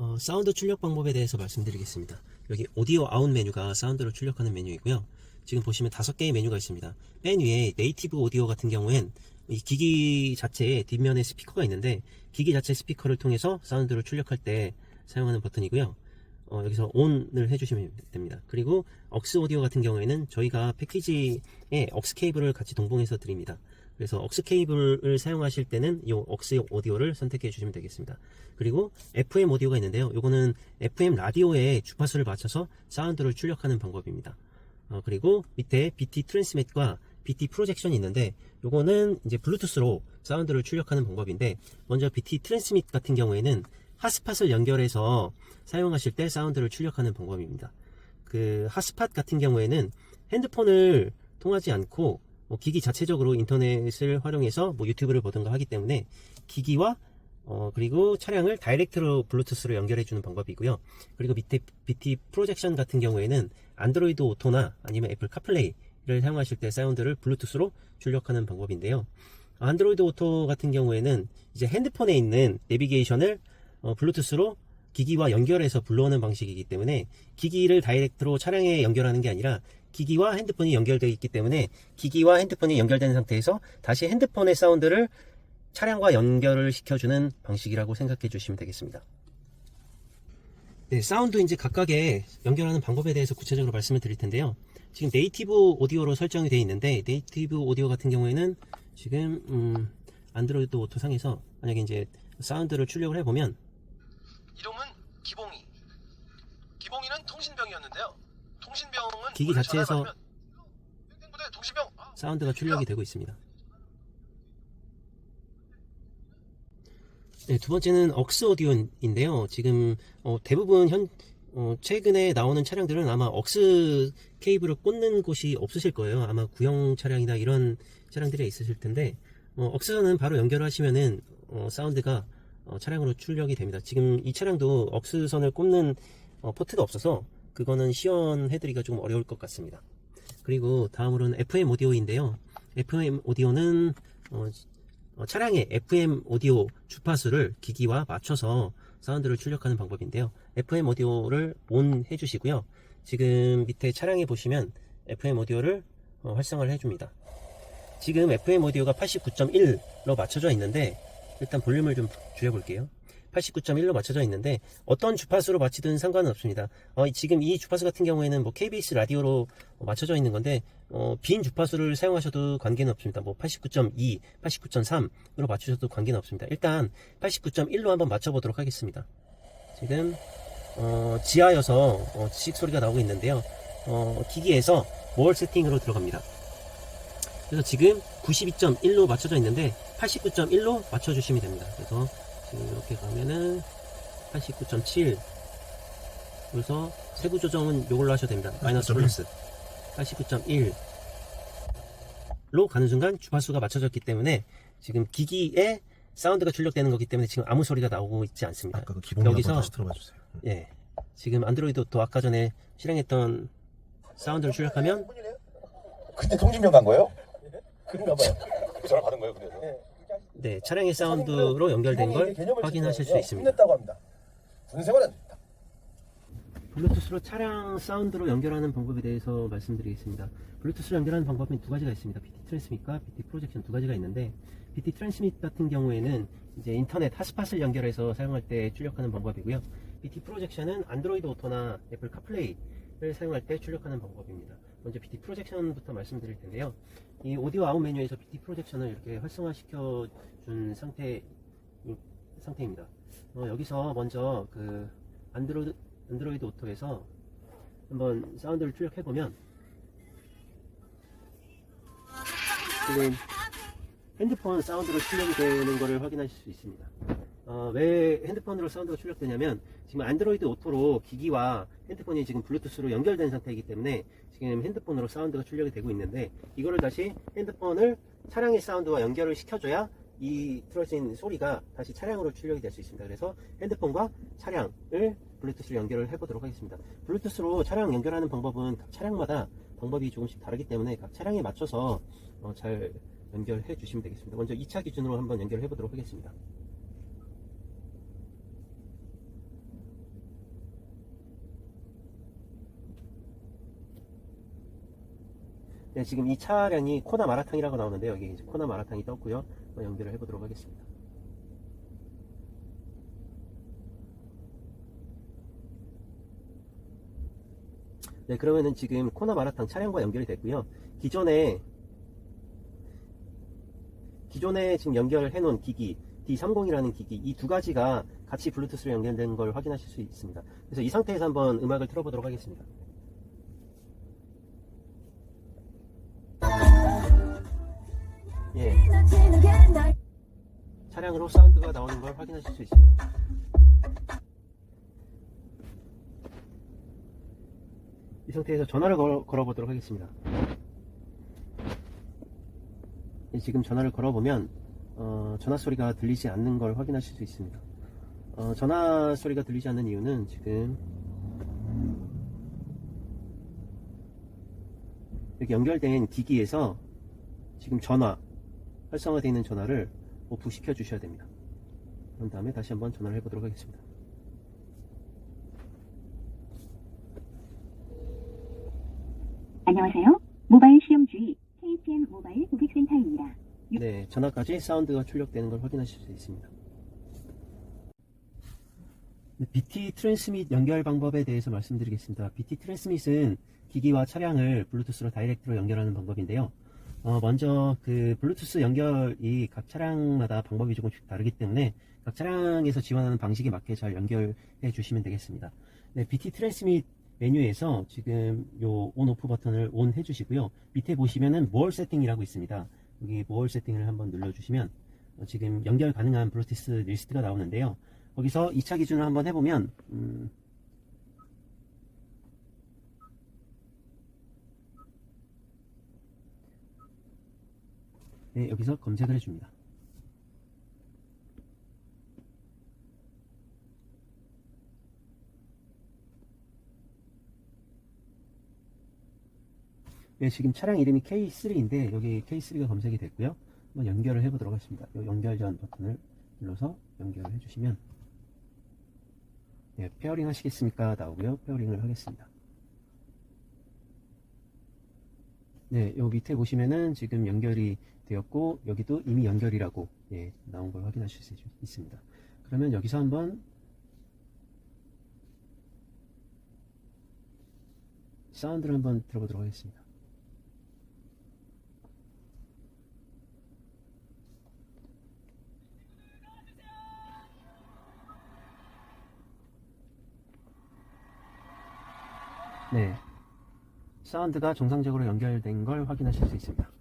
어, 사운드 출력 방법에 대해서 말씀드리겠습니다. 여기 오디오 아웃 메뉴가 사운드를 출력하는 메뉴이고요. 지금 보시면 다섯 개의 메뉴가 있습니다. 맨 위에 네이티브 오디오 같은 경우엔 이 기기 자체에 뒷면에 스피커가 있는데 기기 자체 스피커를 통해서 사운드를 출력할 때 사용하는 버튼이고요. 어, 여기서 ON을 해주시면 됩니다. 그리고 억스 오디오 같은 경우에는 저희가 패키지에 억스 케이블을 같이 동봉해서 드립니다. 그래서 억스 케이블을 사용하실 때는 이 억스 오디오를 선택해 주시면 되겠습니다. 그리고 FM 오디오가 있는데요. 이거는 FM 라디오에 주파수를 맞춰서 사운드를 출력하는 방법입니다. 어, 그리고 밑에 BT 트랜스밋과 BT 프로젝션이 있는데 요거는 이제 블루투스로 사운드를 출력하는 방법인데 먼저 BT 트랜스밋 같은 경우에는 핫스팟을 연결해서 사용하실 때 사운드를 출력하는 방법입니다. 그 핫스팟 같은 경우에는 핸드폰을 통하지 않고 뭐 기기 자체적으로 인터넷을 활용해서 뭐 유튜브를 보든가 하기 때문에 기기와 어 그리고 차량을 다이렉트로 블루투스로 연결해 주는 방법이고요. 그리고 밑에 BT 프로젝션 같은 경우에는 안드로이드 오토나 아니면 애플 카플레이를 사용하실 때 사운드를 블루투스로 출력하는 방법인데요. 안드로이드 오토 같은 경우에는 이제 핸드폰에 있는 내비게이션을 어, 블루투스로 기기와 연결해서 불러오는 방식이기 때문에 기기를 다이렉트로 차량에 연결하는 게 아니라 기기와 핸드폰이 연결되어 있기 때문에 기기와 핸드폰이 연결된 상태에서 다시 핸드폰의 사운드를 차량과 연결을 시켜주는 방식이라고 생각해 주시면 되겠습니다. 네, 사운드 이제 각각의 연결하는 방법에 대해서 구체적으로 말씀을 드릴 텐데요. 지금 네이티브 오디오로 설정이 되어 있는데 네이티브 오디오 같은 경우에는 지금 음, 안드로이드 오토 상에서 만약에 이제 사운드를 출력을 해보면 이름은 기봉이. 기봉이는 통신병이었는데요. 통신병은 기기 자체에서 통신병. 아, 사운드가 출력이 되고 있습니다. 네, 두 번째는 억스 오디오인데요. 지금 어, 대부분 현 어, 최근에 나오는 차량들은 아마 억스 케이블을 꽂는 곳이 없으실 거예요. 아마 구형 차량이나 이런 차량들이 있으실 텐데 어, 억스선은 바로 연결하시면은 어, 사운드가 어, 차량으로 출력이 됩니다. 지금 이 차량도 억스선을 꽂는 어, 포트가 없어서 그거는 시연해드리기가 좀 어려울 것 같습니다. 그리고 다음으로는 FM 오디오인데요. FM 오디오는 어, 어, 차량의 FM 오디오 주파수를 기기와 맞춰서 사운드를 출력하는 방법인데요. FM 오디오를 ON 해주시고요. 지금 밑에 차량에 보시면 FM 오디오를 어, 활성화를 해줍니다. 지금 FM 오디오가 89.1로 맞춰져 있는데 일단 볼륨을 좀 줄여볼게요. 89.1로 맞춰져 있는데 어떤 주파수로 맞추든 상관은 없습니다. 어, 지금 이 주파수 같은 경우에는 뭐 KBS 라디오로 맞춰져 있는 건데 어, 빈 주파수를 사용하셔도 관계는 없습니다. 뭐 89.2, 89.3으로 맞추셔도 관계는 없습니다. 일단 89.1로 한번 맞춰보도록 하겠습니다. 지금 어, 지하여서 어, 지식 소리가 나오고 있는데요. 어, 기기에서 뭘 세팅으로 들어갑니다. 그래서 지금 92.1로 맞춰져 있는데 89.1로 맞춰주시면 됩니다. 그래서 이렇게 가면은 89.7 그래서 세부 조정은 이걸로 하셔도 됩니다. 마이너스 89.1. 플러스 89.1로 가는 순간 주파수가 맞춰졌기 때문에 지금 기기에 사운드가 출력되는 거기 때문에 지금 아무 소리가 나오고 있지 않습니다. 아까 그 기본 여기서- 다시 들어봐 주세요. 예. 지금 안드로이드 또 아까 전에 실행했던 사운드를 출력하면 근데 통신병 간 거예요? 그런가 봐요. 전화 받은 거예요, 그래서. 네, 차량의 사운드로 연결된 걸 확인하실 수 있습니다. 합니다. 군생활은 블루투스로 차량 사운드로 연결하는 방법에 대해서 말씀드리겠습니다. 블루투스로 연결하는 방법은 두 가지가 있습니다. BT 트랜스밋과 BT 프로젝션 두 가지가 있는데 BT 트랜스밋 같은 경우에는 이제 인터넷 핫스팟을 연결해서 사용할 때 출력하는 방법이고요. BT 프로젝션은 안드로이드 오토나 애플 카플레이를 사용할 때 출력하는 방법입니다. 먼저 BT 프로젝션부터 말씀드릴 텐데요. 이 오디오 아웃 메뉴에서 BT 프로젝션을 이렇게 활성화시켜 준 상태 상태입니다. 어, 여기서 먼저 그 안드로이드 안드로이드 오토에서 한번 사운드를 출력해 보면 지금 핸드폰 사운드로 출력이 되는 것을 확인하실 수 있습니다. 어, 왜 핸드폰으로 사운드가 출력되냐면 지금 안드로이드 오토로 기기와 핸드폰이 지금 블루투스로 연결된 상태이기 때문에 지금 핸드폰으로 사운드가 출력이 되고 있는데 이거를 다시 핸드폰을 차량의 사운드와 연결을 시켜줘야 이 틀어진 소리가 다시 차량으로 출력이 될 수 있습니다. 그래서 핸드폰과 차량을 블루투스로 연결을 해보도록 하겠습니다. 블루투스로 차량 연결하는 방법은 각 차량마다 방법이 조금씩 다르기 때문에 각 차량에 맞춰서 어, 잘 연결해 주시면 되겠습니다. 먼저 2차 기준으로 한번 연결해 보도록 하겠습니다. 네, 지금 이 차량이 코나 마라탕이라고 나오는데 여기 이제 코나 마라탕이 떴고요. 연결을 해보도록 하겠습니다. 네, 그러면은 지금 코나 마라탕 차량과 연결이 됐고요. 기존에 기존에 지금 연결해 놓은 기기 D30이라는 기기 이 두 가지가 같이 블루투스로 연결된 걸 확인하실 수 있습니다. 그래서 이 상태에서 한번 음악을 틀어보도록 하겠습니다. 예, 차량으로 사운드가 나오는 걸 확인하실 수 있습니다. 이 상태에서 전화를 걸, 걸어 보도록 하겠습니다. 예, 지금 전화를 걸어보면 어, 전화 소리가 들리지 않는 걸 확인하실 수 있습니다. 어, 전화 소리가 들리지 않는 이유는 지금 여기 연결된 기기에서 지금 전화 활성화되어 있는 전화를 오프시켜 주셔야 됩니다. 그런 다음에 다시 한번 전화를 해보도록 하겠습니다. 안녕하세요. 모바일 시험 주의 KPN 모바일 고객센터입니다. 네, 전화까지 사운드가 출력되는 걸 확인하실 수 있습니다. 네, BT 트랜스밋 연결 방법에 대해서 말씀드리겠습니다. BT 트랜스밋은 기기와 차량을 블루투스로 다이렉트로 연결하는 방법인데요. 어, 먼저 그 블루투스 연결이 각 차량마다 방법이 조금씩 다르기 때문에 각 차량에서 지원하는 방식에 맞게 잘 연결해 주시면 되겠습니다. 네, BT 트랜스밋 메뉴에서 지금 요 온 오프 버튼을 온 해 주시고요. 밑에 보시면은 more 세팅이라고 있습니다. 여기 more 세팅을 한번 눌러 주시면 어, 지금 연결 가능한 블루투스 리스트가 나오는데요. 거기서 2차 기준을 한번 해보면 음, 네, 여기서 검색을 해줍니다. 네, 지금 차량 이름이 K3인데 여기 K3가 검색이 됐고요. 한번 연결을 해보도록 하겠습니다. 이 연결 전 버튼을 눌러서 연결을 해주시면 네, 페어링 하시겠습니까? 나오고요. 페어링을 하겠습니다. 네, 요 밑에 보시면은 지금 연결이 되었고 여기도 이미 연결이라고 예, 나온 걸 확인하실 수 있- 있습니다. 그러면 여기서 한번 사운드를 한번 들어보도록 하겠습니다. 네. 사운드가 정상적으로 연결된 걸 확인하실 수 있습니다.